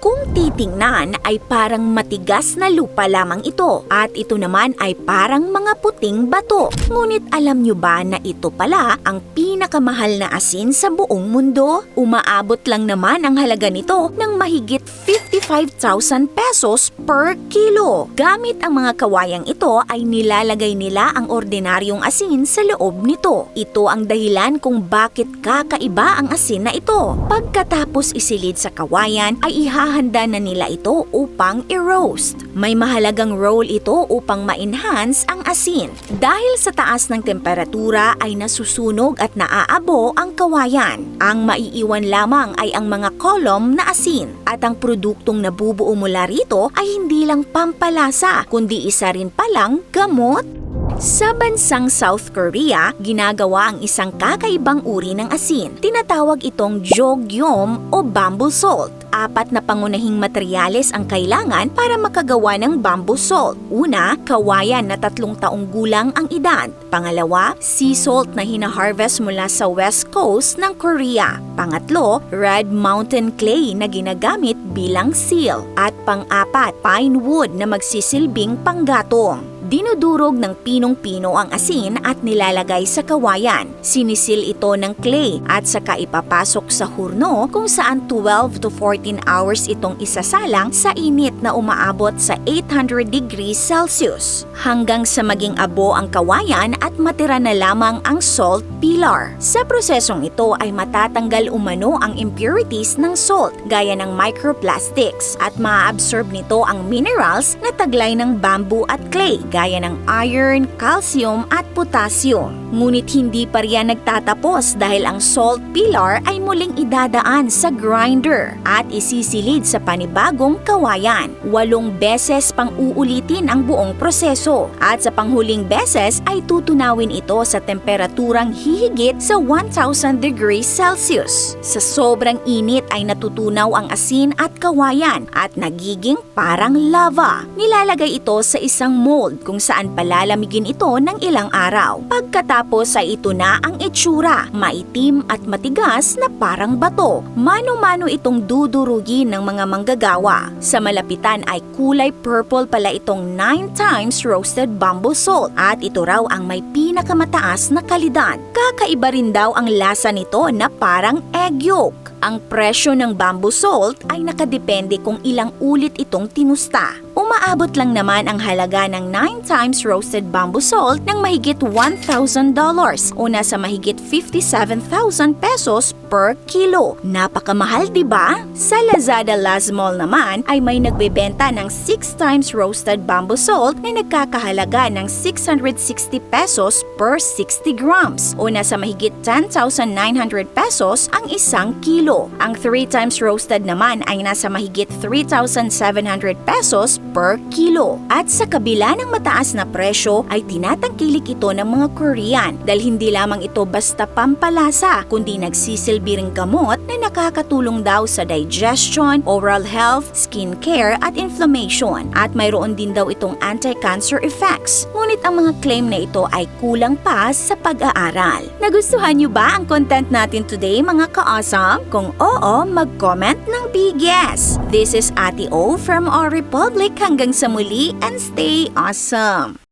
Kung titingnan ay parang matigas na lupa lamang ito at ito naman ay parang mga puting bato. Ngunit alam nyo ba na ito pala ang pinakamahal na asin sa buong mundo? Umaabot lang naman ang halaga nito ng mahigit 55,000 pesos per kilo. Gamit ang mga kawayang ito ay nilalagay nila ang ordinaryong asin sa loob nito. Ito ang dahilan kung bakit kakaiba ang asin na ito. Pagkatapos isilid sa kawayan ay ihahanda na nila ito upang i-roast. May mahalagang role ito upang ma-enhance ang asin. Dahil sa taas ng temperatura ay nasusunog at naaabo ang kawayan. Ang maiiwan lamang ay ang mga kolom na asin at ang produktong nabubuo mula rito ay hindi lang pampalasa kundi isa rin palang gamot sa bansang South Korea, ginagawa ang isang kakaibang uri ng asin. Tinatawag itong jogyom o bamboo salt. Apat na pangunahing materyales ang kailangan para makagawa ng bamboo salt. Una, kawayan na tatlong taong gulang ang edad. Pangalawa, sea salt na hinaharvest mula sa west coast ng Korea. Pangatlo, red mountain clay na ginagamit bilang seal. At pang-apat, pine wood na magsisilbing panggatong. Dinudurog ng pinong-pino ang asin at nilalagay sa kawayan. Sinisil ito ng clay at saka ipapasok sa hurno kung saan 12 to 14 hours itong isasalang sa init na umaabot sa 800 degrees Celsius. Hanggang sa maging abo ang kawayan at matira na lamang ang salt pillar. Sa prosesong ito ay matatanggal umano ang impurities ng salt gaya ng microplastics at maaabsorb nito ang minerals na taglay ng bamboo at clay gaya ng iron, calcium at potassium. Ngunit hindi pa riyan nagtatapos dahil ang salt pillar ay muling idadaan sa grinder at isisilid sa panibagong kawayan. Walong beses pang uulitin ang buong proseso at sa panghuling beses ay tutunawin ito sa temperaturang hihigit sa 1000 degrees Celsius. Sa sobrang init ay natutunaw ang asin at kawayan at nagiging parang lava. Nilalagay ito sa isang mold kung saan palalamigin ito ng ilang araw. Pagkatapos ay ito na ang itsura, maitim at matigas na parang bato. Mano-mano itong dudurugin ng mga manggagawa. Sa malapitan ay kulay purple pala itong 9 times roasted bamboo salt at ito raw ang may pinakamataas na kalidad. Kakaiba rin daw ang lasa nito na parang egg yolk. Ang presyo ng bamboo salt ay nakadepende kung ilang ulit itong tinusta. Umaabot lang naman ang halaga ng 9 times roasted bamboo salt ng mahigit $1,000 o nasa mahigit 57,000 pesos per kilo. Napakamahal 'di ba? Sa Lazada Last Mall naman ay may nagbebenta ng 6 times roasted bamboo salt na nagkakahalaga ng 660 pesos per 60 grams o nasa mahigit 10,900 pesos ang isang kilo. Ang 3 times roasted naman ay nasa mahigit 3,700 pesos per kilo. At sa kabila ng mataas na presyo ay tinatangkilik ito ng mga Korean dahil hindi lamang ito basta pampalasa kundi nagsisilbi ring gamot na nakakatulong daw sa digestion, oral health, skin care at inflammation. At mayroon din daw itong anti-cancer effects. Ngunit ang mga claim na ito ay kulang pa sa pag-aaral. Nagustuhan niyo ba ang content natin today mga ka-awesome? Kung oo, mag-comment ng big yes. This is Ate O from our Republic hanggang sa muli and stay awesome!